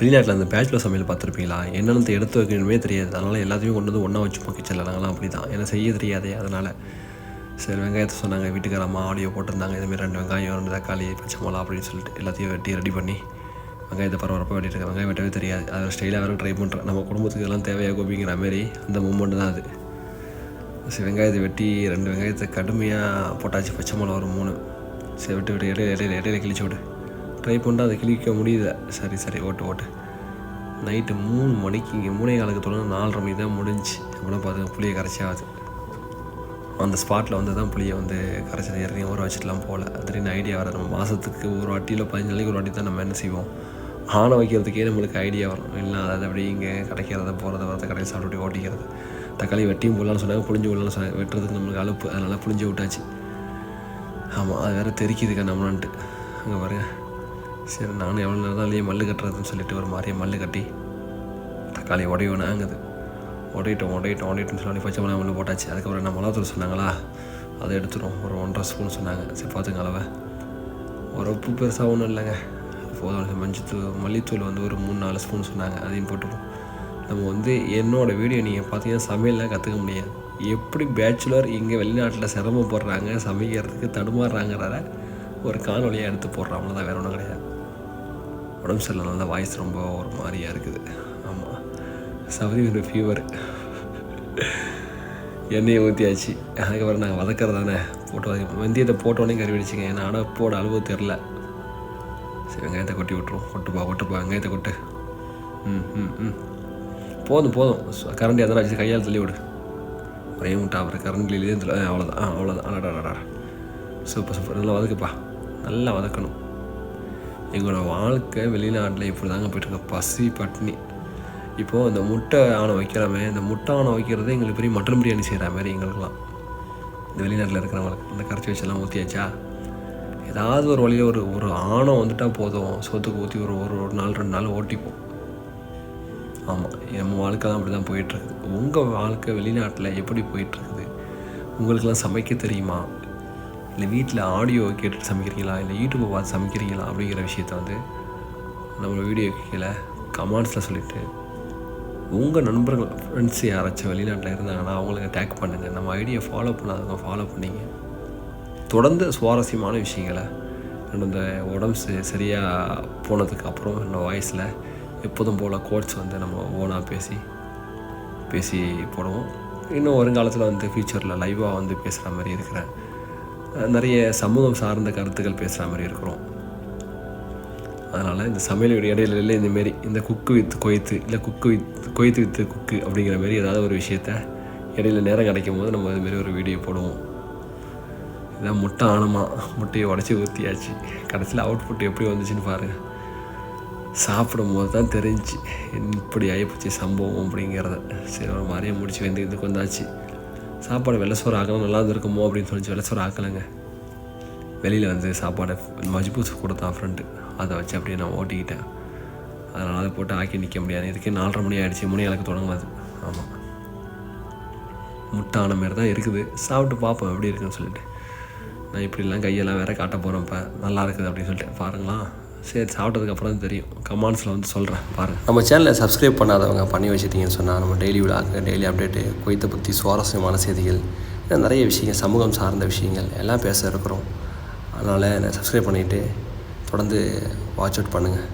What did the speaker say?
வெளிநாட்டில் அந்த பேச்சுலர் சமையல் பார்த்துருப்பீங்களா? என்னென்னு எடுத்து வைக்கணுமே தெரியாது. அதனால் எல்லாத்தையும் கொண்டு வந்து ஒன்றா வச்சுப்போம் கிச்சனில் நாங்களாம் அப்படி தான் ஏன்னா செய்ய தெரியாதே அதனால். சரி வெங்காயத்தை சொன்னாங்க. வீட்டுக்காரம்மா ஆடியோ போட்டிருந்தாங்க. இதுமாரி ரெண்டு வெங்காயம் ரெண்டு தக்காளி பச்சை மிளகா அப்படின்னு சொல்லிட்டு எல்லாத்தையும் வெட்டி ரெடி பண்ணி வெங்காயத்தை பரபரப்பாக வெட்டிட்டு இருக்க வெங்காயம் வெட்டவே தெரியாது. அதை ஸ்டைலாக வேறு ட்ரை பண்ணுறேன் நம்ம குடும்பத்துக்கு எல்லாம் தேவையாக கோபிங்கிற மாரி அந்த மூமெண்ட் தான் அது. சரி வெங்காயத்தை வெட்டி ரெண்டு வெங்காயத்தை கடுமையாக போட்டாச்சு. பச்சை மிளகா ஒரு மூணு. சரி விட்டு விட்டு இடையில இடையில இடையில கிழிச்சு விடு. ட்ரை பண்ணிட்டு அதை கிழிக்க முடியல. சரி சரி ஓட்டு ஓட்டு. நைட்டு மூணு மணிக்கு இங்கே மூணே காலுக்கு தொடர்ந்து நாலரை மணி தான் முடிஞ்சு. அப்படின்னா பார்த்து புளியை கரைச்சாது அந்த ஸ்பாட்டில் வந்து தான் புளியை வந்து கரைச்சது இறங்கி ஊற வச்சுட்டுலாம் போகல திடீர்னு ஐடியா வர நம்ம மாதத்துக்கு ஒரு வாட்டியில் பதினஞ்சு நாளைக்கு ஒரு வாட்டி தான் நம்ம என்ன செய்வோம்? ஆணை வைக்கிறதுக்கே நம்மளுக்கு ஐடியா வரும். இல்லை அதாவது அப்படி இங்கே கிடைக்கிறத போகிறத வரத கடையில் சாப்பிட்டு ஓட்டிக்கிறது. தக்காளி வெட்டியும் போடலான்னு சொன்னாங்க புளிஞ்சு விடலாம்னு சொன்னாங்க. வெட்டுறதுக்கு நம்மளுக்கு அலுப்பு. அதனால் புளிஞ்சு விட்டாச்சு. ஆமாம் அது வேறு தெரிக்குதுக்கா நம்மளான்ட்டு. அங்கே பாருங்கள் சரி நானும் எவ்வளோ நேரம் தான் இல்லையே மல்லு கட்டுறதுன்னு சொல்லிட்டு ஒரு மாதிரியே மல்லு கட்டி தக்காளி உடையவனாங்குது உடையிட்டோம் உடையிட்டோம் உடையிட்டோம்னு சொல்லி பச்சை மிளகா மல்லு போட்டாச்சு. அதுக்கப்புறம் என்ன மிளகாத்தூள் சொன்னாங்களா? அதை எடுத்துடும் ஒரு ஒன்றரை ஸ்பூன் சொன்னாங்க. சரி பார்த்துங்க அளவை. ஒரு உப்பு பெருசாக ஒன்றும் இல்லைங்க. போதும். மஞ்சத்தூள் மல்லித்தூள் வந்து ஒரு மூணு நாலு ஸ்பூன் சொன்னாங்க. அதையும் போட்டுடும் நம்ம வந்து என்னோடய வீடியோ நீங்கள் பார்த்தீங்கன்னா சமையல்லாம் கற்றுக்க முடியாது. எப்படி பேச்சுலர் இங்கே வெளிநாட்டில் சிரமப்படுறாங்க சமைக்கிறதுக்கு தடுமாறுறாங்கிறத ஒரு காணொலியாக எடுத்து போடுறோம் அவ்வளோதான் வேறு ஒன்றும் கிடையாது. உடம்பு சரியில்லை வாய்ஸ் ரொம்ப ஒரு மாதிரியாக இருக்குது. ஆமாம் சவுதி ஒரு ஃபீவர் எண்ணெயை ஊற்றியாச்சு அதுக்கப்புறம் நாங்கள் வதக்கிறது தானே போட்டு வதக்கி வெந்தயத்தை போட்டோடனே கறி வெடிச்சிங்க. ஏன்னா அடப்போட அளவு தெரில. சரி வெங்காயத்தை கொட்டி விட்ருவோம் கொட்டுப்பா கொட்டுப்பா வெங்காயத்தை கொட்டு. ம் ம் ம். போதும் போதும். கரண்டி அதெல்லாம் வச்சு கையால் தள்ளி விடு. ஒரே முட்டா அப்புறம் கரண்டிலேயே தள்ளி அவ்வளோதான் ஆ அவ்வளோதான் அடாடா சூப்பர் சூப்பர். நல்லா வதக்குப்பா. நல்லா வதக்கணும். எங்களோட வாழ்க்கை வெளிநாட்டில் இப்படி தாங்க போயிட்டுருக்கு. பசி பட்னி. இப்போது இந்த முட்டை ஆணை வைக்கிறோமே இந்த முட்டை ஆணை வைக்கிறது எங்களுக்கு பெரிய மட்டன் பிரியாணி செய்கிற மாதிரி எங்களுக்குலாம் இந்த வெளிநாட்டில் இருக்கிறவங்களுக்கு. இந்த கரைச்சி வச்செல்லாம் ஊற்றியாச்சா ஏதாவது ஒரு வழியில் ஒரு ஒரு ஆணம் வந்துட்டால் போதும். சொத்துக்கு ஊற்றி ஒரு ஒரு ஒரு நாள் ரெண்டு நாள் ஓட்டிப்போம். ஆமாம் நம்ம வாழ்க்கை தான் அப்படி தான் போயிட்டுருக்குது உங்கள் வாழ்க்கை வெளிநாட்டில் எப்படி போயிட்டுருக்குது? உங்களுக்கெல்லாம் சமைக்க தெரியுமா? இல்லை வீட்டில் ஆடியோ கேட்டுட்டு சமைக்கிறீங்களா? இல்லை யூடியூப்பை பார்த்து சமைக்கிறீங்களா? அப்படிங்கிற விஷயத்த வந்து நம்ம வீடியோ கீழே கமெண்ட்ஸில் சொல்லிவிட்டு உங்கள் நண்பர்கள் ஃப்ரெண்ட்ஸ் யாராச்சும் வெளிநாட்டில் இருந்தாங்கன்னா அவங்களுக்கு டேக் பண்ணுங்கள் நம்ம ஐடியை ஃபாலோ பண்ணாதவங்க ஃபாலோ பண்ணிங்க. தொடர்ந்து சுவாரஸ்யமான விஷயங்களை இந்த உடம்பு சரியாக போனதுக்கு அப்புறம் என்னோடய வாய்ஸில் எப்போதும் போல் கோட்ஸ் வந்து நம்ம ஓனாக பேசி பேசி போடுவோம். இன்னும் வருங்காலத்தில் வந்து ஃப்யூச்சரில் லைவாக வந்து பேசுகிற மாதிரி இருக்கிறேன். நிறைய சமூகம் சார்ந்த கருத்துக்கள் பேசுகிற மாதிரி இருக்கிறோம். அதனால் இந்த சமையலுடைய இடையில இந்தமாரி இந்த குக்கு வித் கொய்த்து இல்லை குக்கு வித் கொய்த்து வித்து குக்கு அப்படிங்கிற மாரி ஏதாவது ஒரு விஷயத்த இடையில நேரம் கிடைக்கும் போது நம்ம இதுமாரி ஒரு வீடியோ போடுவோம். இதான் முட்டை ஆனமா முட்டையை உடச்சி ஊற்றியாச்சு கடைசியில் அவுட்புட் எப்படி வந்துச்சுன்னு பாருங்கள் சாப்பிடும் போது தான் தெரிஞ்சு இப்படி ஆகிப்போச்சு சம்பவம்? அப்படிங்கிறத. சரி ஒரு மாதிரியே முடிச்சு வந்து இதுக்கு வந்தாச்சு சாப்பாடு வெள்ளை சோறு ஆக்கலாம் நல்லா இருந்திருக்குமோ அப்படின்னு சொல்லி வெள்ளை சோறு ஆக்கலைங்க. வெளியில் வந்து சாப்பாடை மஜ்பூஸ் கொடுத்தான் ஃப்ரெண்டு அதை வச்சு அப்படியே நான் ஓட்டிக்கிட்டேன். அதனால் அதை போட்டு ஆக்கி நிற்க முடியாது. இதுக்கே நாலரை மணி ஆகிடுச்சு மணி எனக்கு தொடங்காது ஆமாம் முட்டான மாரி தான் இருக்குது. சாப்பிட்டு பார்ப்போம் எப்படி இருக்குன்னு சொல்லிட்டு. நான் இப்படிலாம் கையெல்லாம் வேற காட்ட போகிறேன் இப்போ நல்லா இருக்குது அப்படின்னு சொல்லிட்டு. பாருங்களா சரி சாப்பிட்டதுக்கப்புறம் தான் தெரியும். கமெண்ட்ஸில் வந்து சொல்கிறேன் பாருங்கள் நம்ம சேனலை சப்ஸ்கிரைப் பண்ணாதவங்க பண்ணி வச்சுட்டீங்கன்னு சொன்னால் நம்ம டெய்லி விழாக்கு டெய்லி அப்டேட்டு குவைத்தை பற்றி சுவாரஸ்யமான செய்திகள் இன்னும் நிறைய விஷயங்கள் சமூகம் சார்ந்த விஷயங்கள் எல்லாம் பேச இருக்கிறோம். அதனால் என்னை சப்ஸ்கிரைப் பண்ணிவிட்டு தொடர்ந்து வாட்ச் அவுட் பண்ணுங்கள்